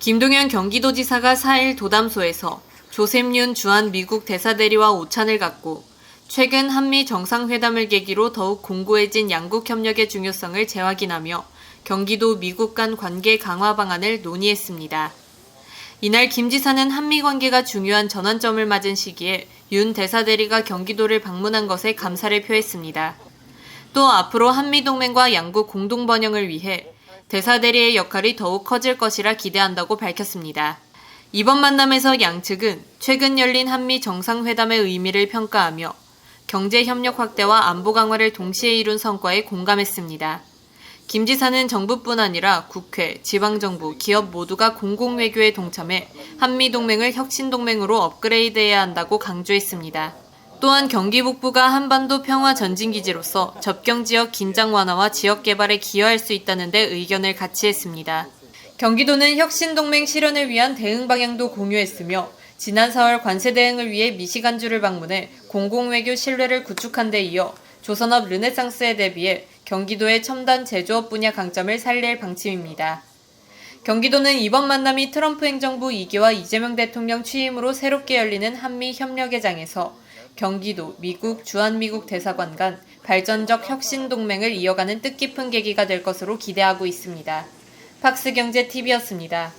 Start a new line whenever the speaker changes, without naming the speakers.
김동연 경기도지사가 4일 도담소에서 조셉윤 주한 미국 대사대리와 오찬을 갖고 최근 한미 정상회담을 계기로 더욱 공고해진 양국 협력의 중요성을 재확인하며 경기도 미국 간 관계 강화 방안을 논의했습니다. 이날 김 지사는 한미 관계가 중요한 전환점을 맞은 시기에 윤 대사대리가 경기도를 방문한 것에 감사를 표했습니다. 또 앞으로 한미 동맹과 양국 공동 번영을 위해 대사대리의 역할이 더욱 커질 것이라 기대한다고 밝혔습니다. 이번 만남에서 양측은 최근 열린 한미 정상회담의 의미를 평가하며 경제 협력 확대와 안보 강화를 동시에 이룬 성과에 공감했습니다. 김 지사는 정부뿐 아니라 국회, 지방정부, 기업 모두가 공공외교에 동참해 한미동맹을 혁신동맹으로 업그레이드해야 한다고 강조했습니다. 또한 경기 북부가 한반도 평화 전진기지로서 접경 지역 긴장 완화와 지역 개발에 기여할 수 있다는 데 의견을 같이 했습니다. 경기도는 혁신동맹 실현을 위한 대응 방향도 공유했으며 지난 4월 관세 대응을 위해 미시간주를 방문해 공공외교 신뢰를 구축한 데 이어 조선업 르네상스에 대비해 경기도의 첨단 제조업 분야 강점을 살릴 방침입니다. 경기도는 이번 만남이 트럼프 행정부 2기와 이재명 대통령 취임으로 새롭게 열리는 한미 협력의 장에서 경기도, 미국, 주한미국 대사관 간 발전적 혁신 동맹을 이어가는 뜻깊은 계기가 될 것으로 기대하고 있습니다. 팍스경제TV였습니다.